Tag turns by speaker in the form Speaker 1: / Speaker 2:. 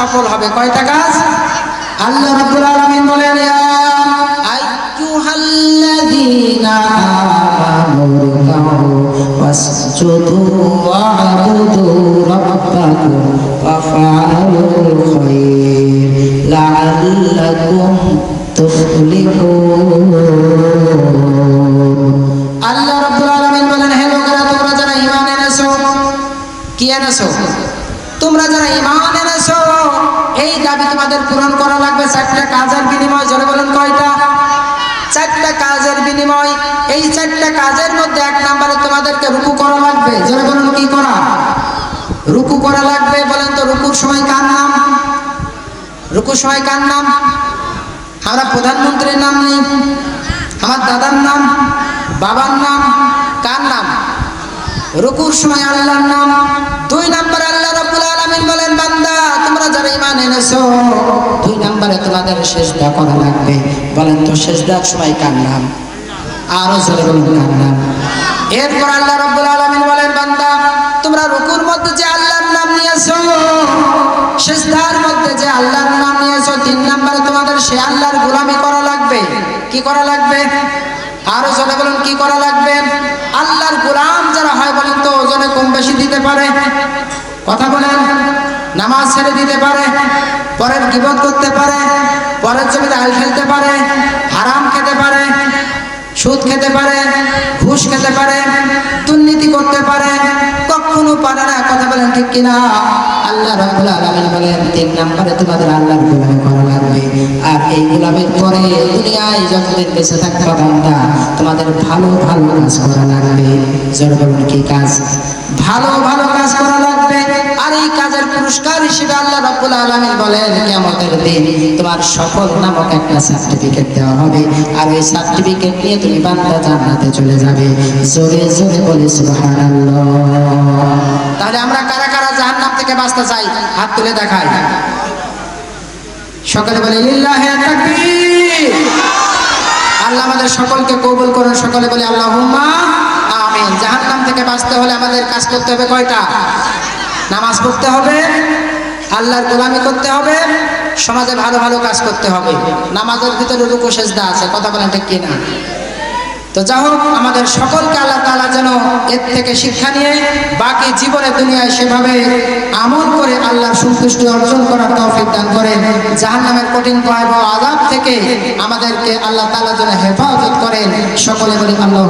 Speaker 1: সফল হবে। কয়টা কাজ আল্লাহ রাব্বুল আলামিন বলেন ইয়া আইয়ুহাল্লাযীনা তোমরা যারা ঈমান এনেছো এই দাবি তোমাদের পূরণ করা লাগবে চারটা কাজের বিনিময় জোরে বলেন কয়টা চারটা কাজের বিনিময় এই চারটা কাজের মধ্যে এক নাম্বারে তোমাদেরকে রুকু করা লাগবে। জোরে বলুন, কি করা? রুকু করা লাগবে বলেন তো, রুকুর সময় কার নাম? রুকুর সময় কার নাম? আমরা প্রধানমন্ত্রীর নাম নেই। আমার দাদার নাম? বাবার নাম? কার নাম? রুকুর সময় আল্লাহর নাম। দুই নাম্বার আল্লাহ রাব্বুল আলামিন বলেন, বান্দা, তোমরা যারা ঈমান এনেছো, দুই নাম্বারে তোমাদের সেজদা করা লাগবে। বলেন তো, সেজদার সময় কার নাম? আরও জোরে বলুন কার নাম এরপর আল্লাহ রাব্বুল আলামিন বলেন, বান্দা, তোমরা রুকুর মধ্যে যে আল্লাহর নাম নিয়েছো, সেজদার মধ্যে যে আল্লাহর নাম নিয়েছো, তিন নাম্বারে তোমাদের সে আল্লাহর গোলামি করা লাগবে। কি করা লাগবে? আরও জোরে বলুন, কি করা লাগবে? আল্লাহর গোলাম যারা হয় বলেন তো, ওজনে কম বেশি দিতে পারে। কথা বলেন, নামাজ ছেড়ে দিতে পারে পরের গিবত করতে পারে পরের জমিতে আল খেলতে পারে হারাম খেতে পারে সুদ খেতে পারে, ঘুষ খেতে পারে, দুর্নীতি করতে পারে, কখনো পারে না। কথা বলেন ঠিক কিনা? আল্লাহ রাব্বুল বলেন, তিন নম্বরে তোমাদের আল্লাহর গোলামি করা লাগবে। আর এই গোলামের পরে দুনিয়ায় যতদিন বেঁচে থাকবে বান্দা তোমাদের ভালো ভালো কাজ করা লাগবে। জোর কি কাজ? ভালো ভালো কাজ করা লাগবে আর এই কাজের পুরস্কার হিসেবে আল্লাহ রাব্বুল আলামিন বলেন, কিয়ামতের দিন তোমার সফল নামক একটা সার্টিফিকেট দেওয়া হবে। আর ওই সার্টিফিকেট নিয়ে তুমি বান্দা জান্নাতে চলে যাবে। জোরে জোরে বলে তাহলে আমরা কারা কারা জাহান্নাম থেকে বাঁচতে চাই? হাত তুলে দেখাই। সকলে বলে, লিল্লাহি আল্লাহ আমাদের সকলকে কবুল করুন। সকলে বলে, আল্লাহুম্মা আমিন। জাহান্নাম থেকে বাঁচতে হলে আমাদের কাজ করতে হবে কয়টা? নামাজ পড়তে হবে আল্লাহর গোলামি করতে হবে, সমাজে ভালো ভালো কাজ করতে হবে। নামাজের ভিতরে রুকু, সেজদা আছে, কথা বলেন ঠিক কিনা? তো যা হোক, আমাদের সকলকে আল্লাহ তালা যেন এর থেকে শিক্ষা নিয়ে বাকি জীবনে দুনিয়ায় সেভাবে আমল করে আল্লাহর সন্তুষ্টি অর্জন করার তৌফিক দান করেন। জাহান নামের কঠিন ভয়াবহ আজাব থেকে আমাদেরকে আল্লাহ তালা যেন হেফাজত করেন। সকলে বলি আল্লাহ